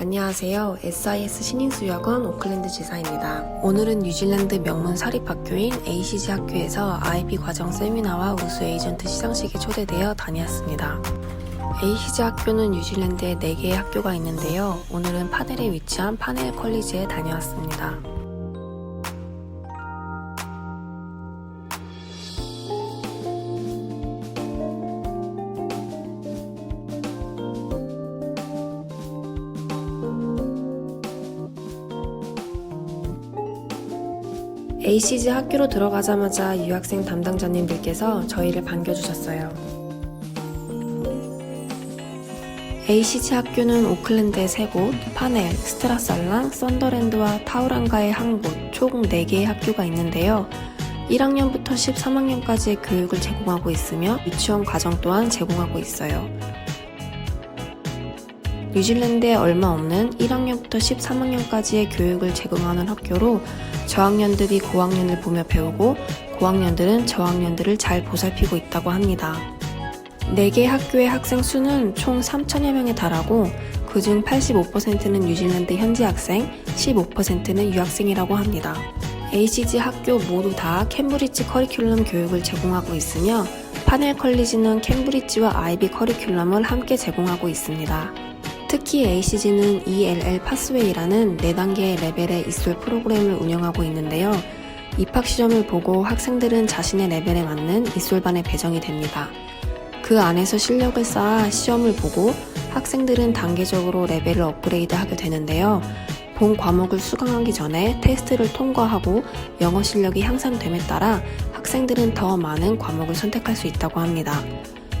안녕하세요. SIS 신인수여건 오클랜드 지사입니다. 오늘은 뉴질랜드 명문 사립학교인 ACG 학교에서 IB 과정 세미나와 우수 에이전트 시상식에 초대되어 다녀왔습니다. ACG 학교는 뉴질랜드에 4개의 학교가 있는데요. 오늘은 파넬에 위치한 파넬 컬리지에 다녀왔습니다. ACG 학교로 들어가자마자 유학생 담당자님들께서 저희를 반겨주셨어요. ACG 학교는 오클랜드의 3곳, 파넬, 스트라살랑, 썬더랜드와 타우랑가의 한 곳, 총 4개의 학교가 있는데요. 1학년부터 13학년까지의 교육을 제공하고 있으며 유치원 과정 또한 제공하고 있어요. 뉴질랜드에 얼마 없는 1학년부터 13학년까지의 교육을 제공하는 학교로 저학년들이 고학년을 보며 배우고 고학년들은 저학년들을 잘 보살피고 있다고 합니다. 4개 학교의 학생 수는 총 3천여 명에 달하고 그중 85%는 뉴질랜드 현지 학생, 15%는 유학생이라고 합니다. ACG 학교 모두 다 캠브리지 커리큘럼 교육을 제공하고 있으며 파넬 컬리지는 캠브리지와 IB 커리큘럼을 함께 제공하고 있습니다. 특히 ACG는 ELL 파스웨이라는 4단계의 레벨의 이솔 프로그램을 운영하고 있는데요. 입학 시험을 보고 학생들은 자신의 레벨에 맞는 이솔반에 배정이 됩니다. 그 안에서 실력을 쌓아 시험을 보고 학생들은 단계적으로 레벨을 업그레이드 하게 되는데요. 본 과목을 수강하기 전에 테스트를 통과하고 영어 실력이 향상됨에 따라 학생들은 더 많은 과목을 선택할 수 있다고 합니다.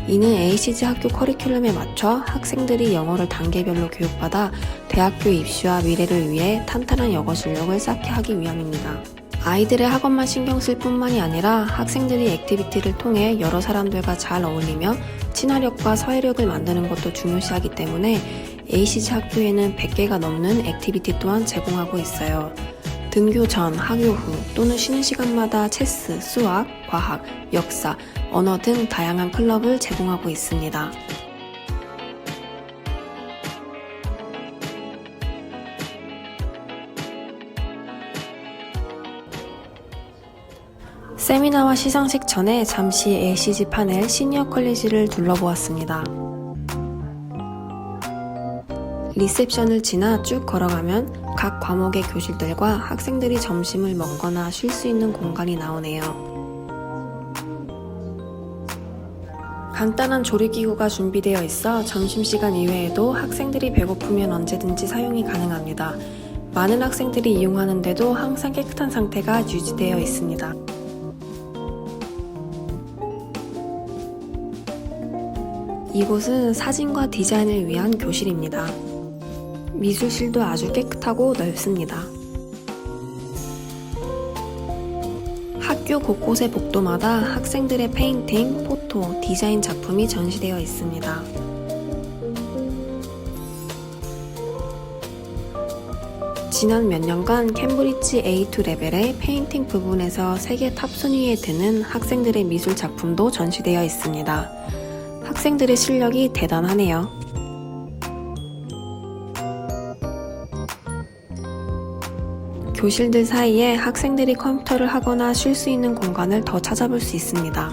이는 ACG 학교 커리큘럼에 맞춰 학생들이 영어를 단계별로 교육받아 대학교 입시와 미래를 위해 탄탄한 영어 실력을 쌓게 하기 위함입니다. 아이들의 학업만 신경 쓸 뿐만이 아니라 학생들이 액티비티를 통해 여러 사람들과 잘 어울리며 친화력과 사회력을 만드는 것도 중요시하기 때문에 ACG 학교에는 100개가 넘는 액티비티 또한 제공하고 있어요. 등교 전, 학교 후 또는 쉬는 시간마다 체스, 수학, 과학, 역사, 언어 등 다양한 클럽을 제공하고 있습니다. 세미나와 시상식 전에 잠시 ACG 파넬 시니어 컬리지를 둘러보았습니다. 리셉션을 지나 쭉 걸어가면 각 과목의 교실들과 학생들이 점심을 먹거나 쉴 수 있는 공간이 나오네요. 간단한 조리기구가 준비되어 있어 점심시간 이외에도 학생들이 배고프면 언제든지 사용이 가능합니다. 많은 학생들이 이용하는데도 항상 깨끗한 상태가 유지되어 있습니다. 이곳은 사진과 디자인을 위한 교실입니다. 미술실도 아주 깨끗하고 넓습니다. 학교 곳곳의 복도마다 학생들의 페인팅, 포토, 디자인 작품이 전시되어 있습니다. 지난 몇 년간 캠브리지 A2 레벨의 페인팅 부분에서 세계 탑 순위에 드는 학생들의 미술 작품도 전시되어 있습니다. 학생들의 실력이 대단하네요. 교실들 사이에 학생들이 컴퓨터를 하거나 쉴 수 있는 공간을 더 찾아볼 수 있습니다.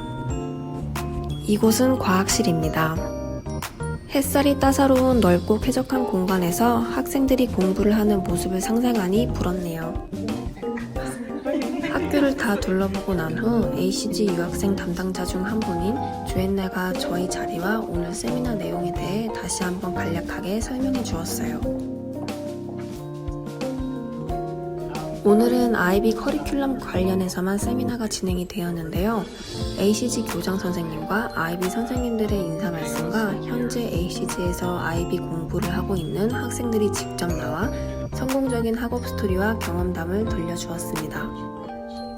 이곳은 과학실입니다. 햇살이 따사로운 넓고 쾌적한 공간에서 학생들이 공부를 하는 모습을 상상하니 부럽네요. 학교를 다 둘러보고 난 후 ACG 유학생 담당자 중 한 분인 조앤나가 저희 자리와 오늘 세미나 내용에 대해 다시 한번 간략하게 설명해 주었어요. 오늘은 IB 커리큘럼 관련해서만 세미나가 진행이 되었는데요. ACG 교장 선생님과 IB 선생님들의 인사 말씀과 현재 ACG에서 IB 공부를 하고 있는 학생들이 직접 나와 성공적인 학업 스토리와 경험담을 들려주었습니다.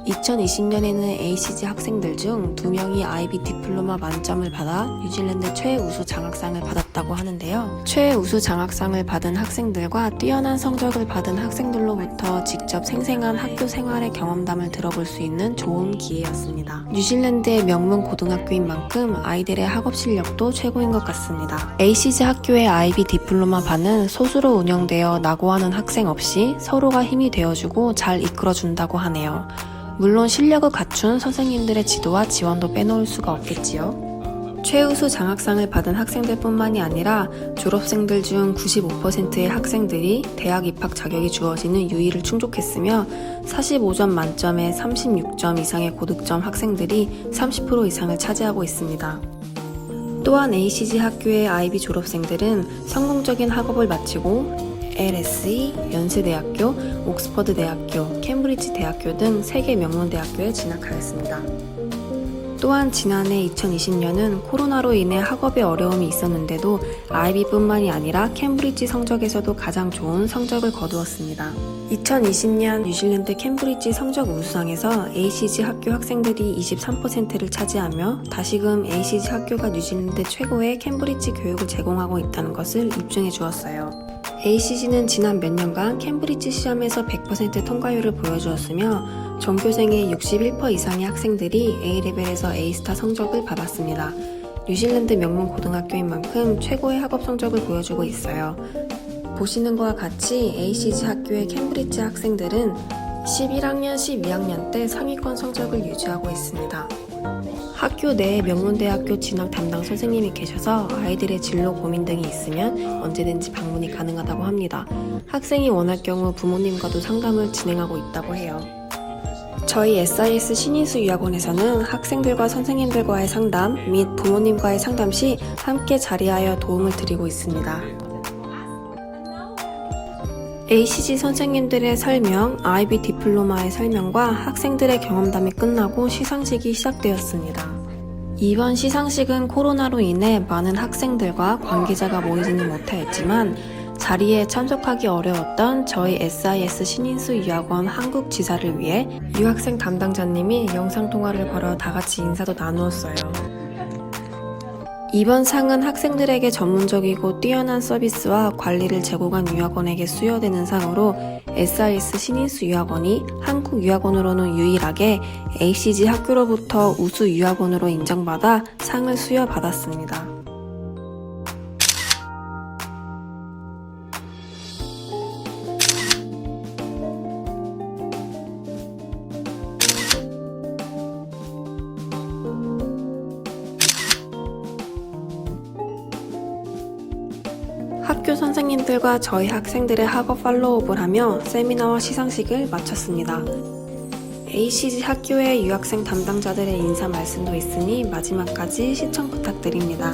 2020년에는 ACG 학생들 중 2명이 IB 디플로마 만점을 받아 뉴질랜드 최우수 장학상을 받았다고 하는데요. 최우수 장학상을 받은 학생들과 뛰어난 성적을 받은 학생들로부터 직접 생생한 학교 생활의 경험담을 들어볼 수 있는 좋은 기회였습니다. 뉴질랜드의 명문 고등학교인 만큼 아이들의 학업 실력도 최고인 것 같습니다. ACG 학교의 IB 디플로마 반은 소수로 운영되어 낙오하는 학생 없이 서로가 힘이 되어주고 잘 이끌어준다고 하네요. 물론 실력을 갖춘 선생님들의 지도와 지원도 빼놓을 수가 없겠지요. 최우수 장학상을 받은 학생들뿐만이 아니라 졸업생들 중 95%의 학생들이 대학 입학 자격이 주어지는 유의를 충족했으며 45점 만점에 36점 이상의 고득점 학생들이 30% 이상을 차지하고 있습니다. 또한 ACG 학교의 IB 졸업생들은 성공적인 학업을 마치고 LSE, 연세대학교, 옥스퍼드 대학교, 캠브리지 대학교 등 세계 명문 대학교에 진학하였습니다. 또한 지난해 2020년은 코로나로 인해 학업에 어려움이 있었는데도 IB뿐만이 아니라 캠브리지 성적에서도 가장 좋은 성적을 거두었습니다. 2020년 뉴질랜드 캠브리지 성적 우수상에서 ACG 학교 학생들이 23%를 차지하며 다시금 ACG 학교가 뉴질랜드 최고의 캠브리지 교육을 제공하고 있다는 것을 입증해 주었어요. ACG는 지난 몇 년간 캠브리지 시험에서 100% 통과율을 보여주었으며 전교생의 61% 이상의 학생들이 A레벨에서 A스타 성적을 받았습니다. 뉴질랜드 명문 고등학교인 만큼 최고의 학업 성적을 보여주고 있어요. 보시는 것과 같이 ACG 학교의 캠브리지 학생들은 11학년, 12학년 때 상위권 성적을 유지하고 있습니다. 학교 내에 명문대학교 진학 담당 선생님이 계셔서 아이들의 진로 고민 등이 있으면 언제든지 방문이 가능하다고 합니다. 학생이 원할 경우 부모님과도 상담을 진행하고 있다고 해요. 저희 SIS 신인수 유학원에서는 학생들과 선생님들과의 상담 및 부모님과의 상담 시 함께 자리하여 도움을 드리고 있습니다. ACG 선생님들의 설명, IB 디플로마의 설명과 학생들의 경험담이 끝나고 시상식이 시작되었습니다. 이번 시상식은 코로나로 인해 많은 학생들과 관계자가 모이지는 못하였지만 자리에 참석하기 어려웠던 저희 SIS 신인수 유학원 한국 지사를 위해 유학생 담당자님이 영상통화를 걸어 다 같이 인사도 나누었어요. 이번 상은 학생들에게 전문적이고 뛰어난 서비스와 관리를 제공한 유학원에게 수여되는 상으로 SIS 신인수 유학원이 한국 유학원으로는 유일하게 ACG 학교로부터 우수 유학원으로 인정받아 상을 수여받았습니다. 학교 선생님들과 저희 학생들의 학업 팔로우업을 하며 세미나와 시상식을 마쳤습니다. ACG 학교의 유학생 담당자들의 인사 말씀도 있으니 마지막까지 시청 부탁드립니다.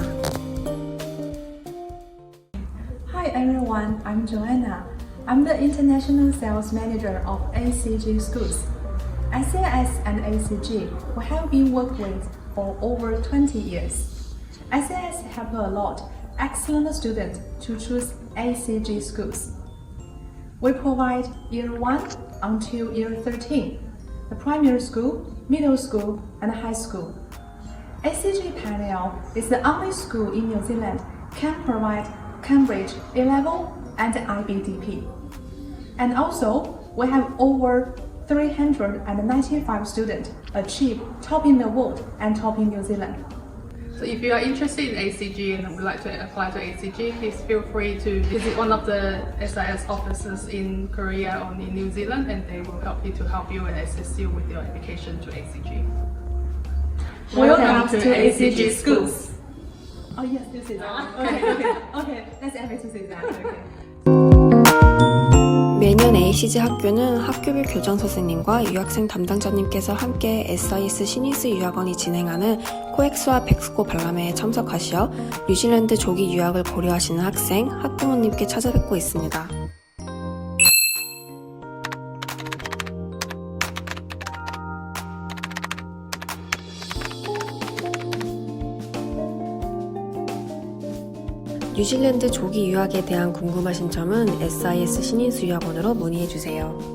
Hi everyone, I'm Joanna. I'm the International Sales Manager of ACG Schools. SAS and ACG we have been worked with for over 20 years. SAS help a lot excellent students to choose ACG schools. We provide year 1 until year 13, the primary school, middle school, and high school. ACG Parallel is the only school in New Zealand can provide Cambridge A-level and IBDP. And also, we have over 395 students achieve top in the world and top in New Zealand. So if you are interested in ACG and would like to apply to ACG, please feel free to visit one of the SIS offices in Korea or in New Zealand and they will help you to help you and assist you with your application to ACG. Welcome to ACG schools. Oh yes, this is okay. Okay, okay. Let's have to say that. Okay. 매년 ACG 학교는 학교별 교장 선생님과 유학생 담당자님께서 함께 SIS 신인수 유학원이 진행하는 코엑스와 백스코 박람회에 참석하시어 뉴질랜드 조기 유학을 고려하시는 학생, 학부모님께 찾아뵙고 있습니다. 뉴질랜드 조기 유학에 대한 궁금하신 점은 SIS 신인수 유학원으로 문의해 주세요.